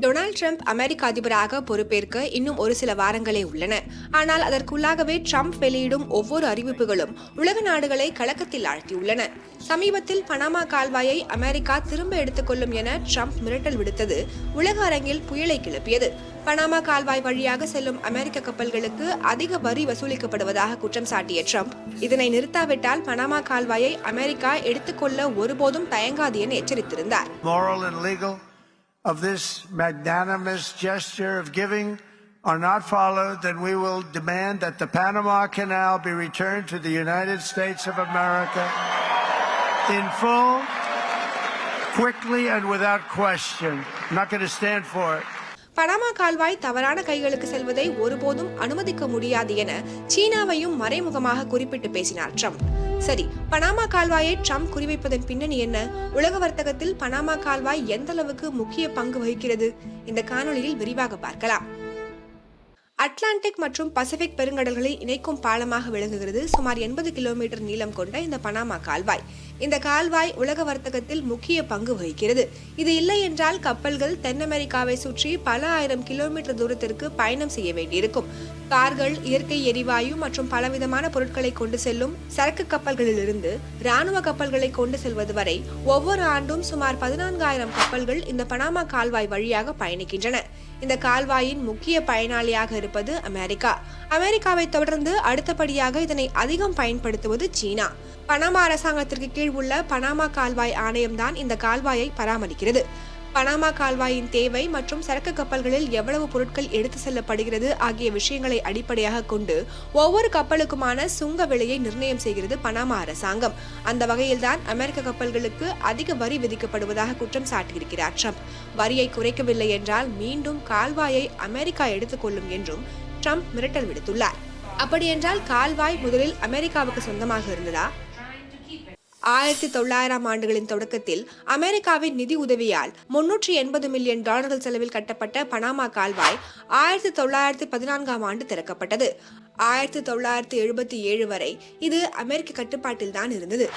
Donald Trump அமெரிக்க அதிபராக பொறுப்பேற்க இன்னும் ஒரு சில வாரங்களே உள்ளன. ஆனால் அதற்குள்ளாகவே ட்ரம்ப் வெளியிடும் ஒவ்வொரு அறிவிப்புகளும் உலக நாடுகளை கலக்கத்தில் ஆழ்த்தியுள்ளன. சமீபத்தில் பனாமா கால்வாயை அமெரிக்கா திரும்ப எடுத்துக்கொள்ளும் என ட்ரம்ப் மிரட்டல் விடுத்தது உலக அரங்கில் புயலை கிளப்பியது. பனாமா கால்வாய் வழியாக செல்லும் அமெரிக்க கப்பல்களுக்கு அதிக வரி வசூலிக்கப்படுவதாக குற்றம் சாட்டிய ட்ரம்ப் இதனை நிறுத்தாவிட்டால் பனாமா கால்வாயை அமெரிக்கா எடுத்துக்கொள்ள ஒருபோதும் தயங்காது என எச்சரித்திருந்தார். Of this magnanimous gesture of giving are not followed, then we will demand that the Panama Canal be returned to the United States of America in full, quickly, and without question. I'm not going to stand for it. Panama கால்வாய் தவறான கைகளுக்கு செல்வதை ஒருபோதும் அனுமதிக்க முடியாது என சீனாவையும் மறைமுகமாக குறிப்பிட்டு பேசினார் ட்ரம்ப் சரி பனாமா கால்வாயை ட்ரம்ப் குறிவைப்பதன் பின்னணி என்ன? உலக வர்த்தகத்தில் பனாமா கால்வாய் எந்த அளவுக்கு முக்கிய பங்கு வகிக்கிறது? இந்த காணொளியில் விரிவாக பார்க்கலாம். அட்லாண்டிக் மற்றும் பசிபிக் பெருங்கடல்களை இணைக்கும் பாலமாக விளங்குகிறது. சுமார் எண்பது கிலோமீட்டர் நீளம் கொண்ட இந்த பனாமா கால்வாய். இந்த கால்வாய் உலக வர்த்தகத்தில் முக்கிய பங்கு வகிக்கிறது. இது இல்லை என்றால் கப்பல்கள் தென் அமெரிக்காவை சுற்றி பல ஆயிரம் கிலோமீட்டர் தூரத்திற்கு பயணம் செய்ய வேண்டியிருக்கும். கார்கள் இயற்கை எரிவாயு மற்றும் பலவிதமான பொருட்களை கொண்டு செல்லும் சரக்கு கப்பல்களிலிருந்து ராணுவ கப்பல்களை கொண்டு செல்வது வரை ஒவ்வொரு ஆண்டும் சுமார் பதினான்காயிரம் கப்பல்கள் இந்த பனாமா கால்வாய் வழியாக பயணிக்கின்றன. இந்த கால்வாயின் முக்கிய பயனாளியாக இருப்பது அமெரிக்கா. அமெரிக்காவை தொடர்ந்து அடுத்தபடியாக இதனை அதிகம் பயன்படுத்துவது சீனா. பனாமா அரசாங்கத்திற்கு கீழ் உள்ள பனாமா கால்வாய் ஆணையம்தான் இந்த கால்வாயை பராமரிக்கிறது. பனாமா கால்வாயின் தேவை மற்றும் சரக்கு கப்பல்களில் எவ்வளவு பொருட்கள் எடுத்து செல்லப்படுகிறது ஆகிய விஷயங்களை அடிப்படையாக கொண்டு ஒவ்வொரு கப்பலுக்குமான சுங்க விலையை நிர்ணயம் செய்கிறது பனாமா அரசாங்கம். அந்த வகையில்தான் அமெரிக்க கப்பல்களுக்கு அதிக வரி விதிக்கப்படுவதாக குற்றம் சாட்டியிருக்கிறார் ட்ரம்ப். வரியை குறைக்கவில்லை என்றால் மீண்டும் கால்வாயை அமெரிக்கா எடுத்துக்கொள்ளும் என்றும் ட்ரம்ப் மிரட்டல் விடுத்துள்ளார். அப்படியென்றால் கால்வாய் முதலில் அமெரிக்காவுக்கு சொந்தமாக இருந்ததா? ஆயிரத்தி தொள்ளாயிரம் ஆண்டுகளின் தொடக்கத்தில் அமெரிக்காவின் நிதி உதவியால் முன்னூற்றி எண்பது மில்லியன் டாலர்கள் செலவில் கட்டப்பட்ட பனாமா கால்வாய் ஆயிரத்தி தொள்ளாயிரத்தி பதினான்காம் ஆண்டு திறக்கப்பட்டது. ஆயிரத்தி தொள்ளாயிரத்தி எழுபத்தி ஏழு வரை இது அமெரிக்க கட்டுப்பாட்டில் தான் இருந்தது.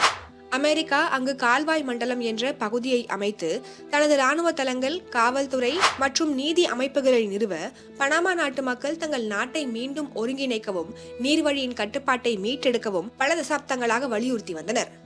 அமெரிக்கா அங்கு கால்வாய் மண்டலம் என்ற பகுதியை அமைத்து தனது ராணுவ தளங்கள் காவல்துறை மற்றும் நீதி அமைப்புகளை நிறுவ பனாமா நாட்டு மக்கள் தங்கள் நாட்டை மீண்டும் ஒருங்கிணைக்கவும் நீர்வழியின் கட்டுப்பாட்டை மீட்டெடுக்கவும் பல தசாப்தங்களாக வலியுறுத்தி வந்தனர்.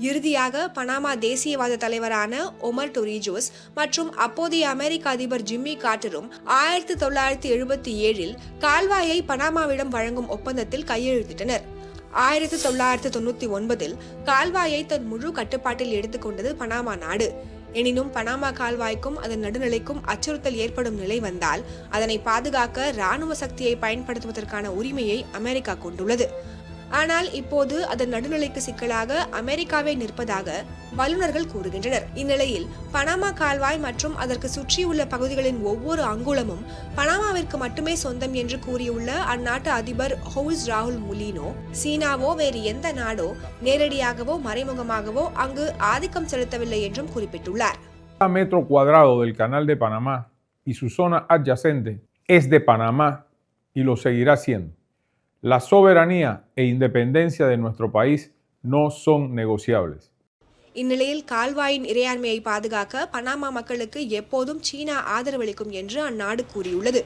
இறுதியாக பனாமா தேசியவாத தலைவரான ஒமர் டொரிஜோஸ் மற்றும் அப்போதைய அமெரிக்க அதிபர் ஜிம்மி கார்ட்டரும் ஆயிரத்தி தொள்ளாயிரத்தி எழுபத்தி ஏழில் கால்வாயை பனாமாவிடம் வழங்கும் ஒப்பந்தத்தில் கையெழுத்திட்டனர். ஆயிரத்தி தொள்ளாயிரத்தி தொண்ணூத்தி ஒன்பதில் கால்வாயை தன் முழு கட்டுப்பாட்டில் எடுத்துக்கொண்டது பனாமா நாடு. எனினும் பனாமா கால்வாய்க்கும் அதன் நடுநிலைக்கும் அச்சுறுத்தல் ஏற்படும் நிலை வந்தால் அதனை பாதுகாக்க ராணுவ சக்தியை பயன்படுத்துவதற்கான உரிமையை அமெரிக்கா கொண்டுள்ளது. ஆனால் இப்போது அதன் நடுநிலைக்கு சிக்கலாக அமெரிக்காவே நிற்பதாக வல்லுநர்கள் கூறுகின்றனர் இந்நிலையில் பனாமா கால்வாய் மற்றும் அதற்கு சுற்றியுள்ள பகுதிகளின் ஒவ்வொரு அங்குலமும் பனாமாவிற்கு மட்டுமே சொந்தம் என்று கூறியுள்ள அந்நாட்டு அதிபர் ஹவுஸ் ராகுல் முலினோ சீனாவோ வேறு எந்த நாடோ நேரடியாகவோ மறைமுகமாகவோ அங்கு ஆதிக்கம் செலுத்தவில்லை என்றும் குறிப்பிட்டுள்ளார் metro cuadrado del Canal de Panamá y su zona adyacente es de Panamá y lo seguirá siendo. La soberanía e independencia de nuestro país no son negociables. இந்நிலையில் கால்வாயின் இறையாண்மையை பாதுகாக்க பனாமா மக்களுக்கு எப்போதும் சீனா ஆதரவளிக்கும் என்று அந்நாடு கூறியுள்ளது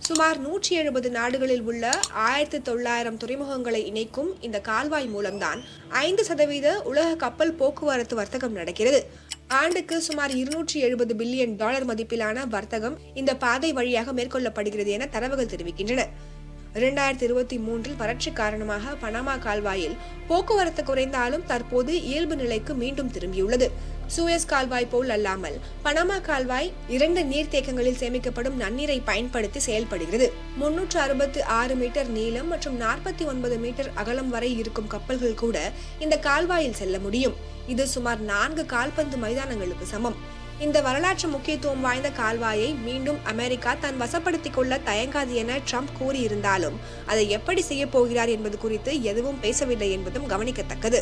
சுமார் நூற்றி எழுபது நாடுகளில் உள்ள ஆயிரத்தி தொள்ளாயிரம் துறைமுகங்களை இணைக்கும் இந்த கால்வாய் மூலம்தான் ஐந்து சதவீத உலக கப்பல் போக்குவரத்து வர்த்தகம் நடக்கிறது ஆண்டுக்கு சுமார் இருநூற்றி எழுபது பில்லியன் டாலர் மதிப்பிலான வர்த்தகம் இந்த பாதை வழியாக மேற்கொள்ளப்படுகிறது என தரவுகள் தெரிவிக்கின்றன. இரண்டாயிரத்தி இருபத்தி மூன்றில் வறட்சி காரணமாக பனாமா கால்வாயில் போக்குவரத்து குறைந்தாலும் தற்போது இயல்பு நிலைக்கு மீண்டும் திரும்பியுள்ளது. சூயஸ் கால்வாய் போல் அல்லாமல் பனாமா கால்வாய் இரண்டு நீர்த்தேக்கங்களில் சேமிக்கப்படும் நன்னீரை பயன்படுத்தி செயல்படுகிறது. முன்னூற்று அறுபத்து ஆறு மீட்டர் நீளம் மற்றும் நாற்பத்தி ஒன்பது மீட்டர் அகலம் வரை இருக்கும் கப்பல்கள் கூட இந்த கால்வாயில் செல்ல முடியும். இது சுமார் நான்கு கால்பந்து மைதானங்களுக்கு சமம். இந்த வரலாற்று முக்கியத்துவம் வாய்ந்த கால்வாயை மீண்டும் அமெரிக்கா தன் வசப்படுத்திக் கொள்ள தயங்காது என ட்ரம்ப் கூறியிருந்தாலும் அதை எப்படி செய்ய போகிறார் என்பது குறித்து எதுவும் பேசவில்லை என்பதும் கவனிக்கத்தக்கது.